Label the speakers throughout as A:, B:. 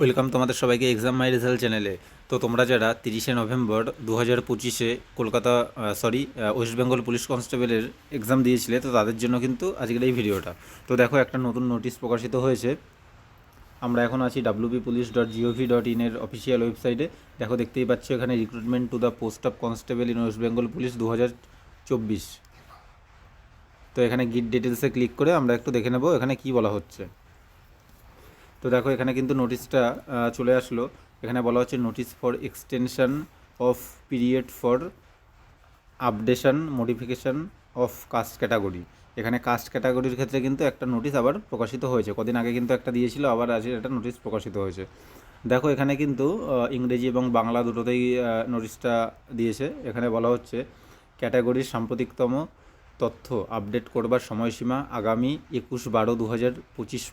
A: Welcome তোমাদের সবাইকে exam মাই result চ্যানেলে তো তোমরা যারা তিরিশে নভেম্বর দু হাজার পঁচিশে Kolkata sorry West Bengal police কনস্টেবলের এক্সাম দিয়েছিলে, তো তাদের জন্য কিন্তু আজকের এই ভিডিওটা। তো দেখো, একটা নতুন নোটিশ প্রকাশিত হয়েছে। আমরা এখন আছি WB police dot gov dot ইনের অফিসিয়াল ওয়েবসাইটে দেখো, দেখতেই পাচ্ছ এখানে recruitment to the post of constable in West Bengal police দু হাজার চব্বিশ। তো এখানে গিট ডিটেলসে ক্লিক করে আমরা একটু দেখে নেব এখানে কি বলা হচ্ছে। তো দেখো, এখানে কিন্তু নোটিশটা চলে আসলো। এখানে বলা হচ্ছে notice for extension of period for updation modification of caste category এখানে কাস্ট ক্যাটাগরির ক্ষেত্রে কিন্তু একটা নোটিশ আবার প্রকাশিত হয়েছে। কদিন আগে কিন্তু একটা দিয়েছিল, আবার আজ একটা নোটিশ প্রকাশিত হয়েছে। দেখো, এখানে কিন্তু ইংরেজি এবং বাংলা দুটোতেই নোটিশটা দিয়েছে। এখানে বলা হচ্ছে ক্যাটাগরির সাম্প্রতিকতম তথ্য আপডেট করবার সময়সীমা আগামী একুশ বারো দু হাজার পঁচিশ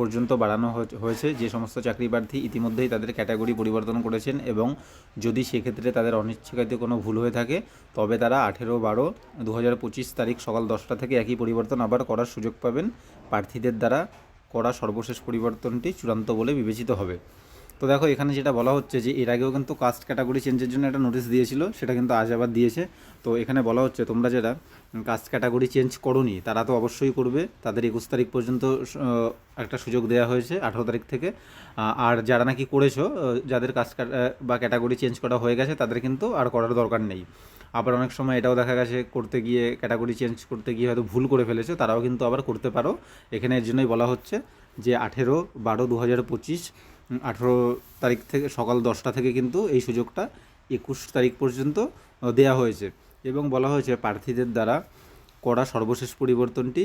A: পর্যন্ত বাড়ানো হয়েছে। যে সমস্ত চাকরি প্রার্থী ইতিমধ্যেই তাদের ক্যাটাগরি পরিবর্তন করেছেন এবং যদি সেক্ষেত্রে তাদের অনিচ্ছাকৃত কোনো ভুল হয়ে থাকে, তবে তারা আঠেরো বারো দু তারিখ সকাল দশটা থেকে একই পরিবর্তন আবার করার সুযোগ পাবেন। প্রার্থীদের দ্বারা করা সর্বশেষ পরিবর্তনটি চূড়ান্ত বলে বিবেচিত হবে। তো দেখো, এখানে যেটা বলা হচ্ছে যে এর আগেও কিন্তু কাস্ট ক্যাটাগরি চেঞ্জের জন্য একটা নোটিশ দিয়েছিল, সেটা কিন্তু আজ আবার দিয়েছে। তো এখানে বলা হচ্ছে তোমরা যারা কাস্ট ক্যাটাগরি চেঞ্জ করোনি, তারা তো অবশ্যই করবে। তাদের একুশ তারিখ পর্যন্ত একটা সুযোগ দেওয়া হয়েছে, আঠারো তারিখ থেকে। আর যারা নাকি করেছ যাদের কাস্ট বা ক্যাটাগরি চেঞ্জ করা হয়ে গেছে, তাদের কিন্তু আর করার দরকার নেই। আবার অনেক সময় এটাও দেখা গেছে, করতে গিয়ে ক্যাটাগরি চেঞ্জ করতে গিয়ে হয়তো ভুল করে ফেলেছো, তারাও কিন্তু আবার করতে পারো। এখানে এর জন্যই বলা হচ্ছে যে আঠেরো বারো দু হাজার পঁচিশ আঠেরো তারিখ থেকে সকাল দশটা থেকে কিন্তু এই সুযোগটা একুশ তারিখ পর্যন্ত দেয়া হয়েছে। এবং বলা হয়েছে প্রার্থীদের দ্বারা করা সর্বশেষ পরিবর্তনটি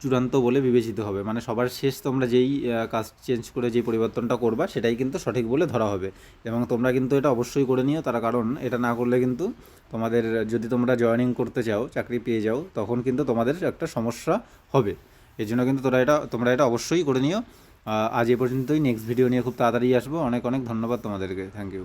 A: চূড়ান্ত বলে বিবেচিত হবে। মানে সবার শেষ তোমরা যেই কাজ চেঞ্জ করে যে পরিবর্তনটা করবা, সেটাই কিন্তু সঠিক বলে ধরা হবে। এবং তোমরা কিন্তু এটা অবশ্যই করে নিও, তার কারণ এটা না করলে কিন্তু তোমাদের, যদি তোমরা জয়েনিং করতে চাও, চাকরি পেয়ে যাও, তখন কিন্তু তোমাদের একটা সমস্যা হবে। এই জন্য কিন্তু তোরা এটা, তোমরা এটা অবশ্যই করে নিও। আজ এ পর্যন্তই। নেক্সট ভিডিও নিয়ে খুব তাড়াতাড়ি আসব। অনেক অনেক ধন্যবাদ তোমাদেরকে। Thank you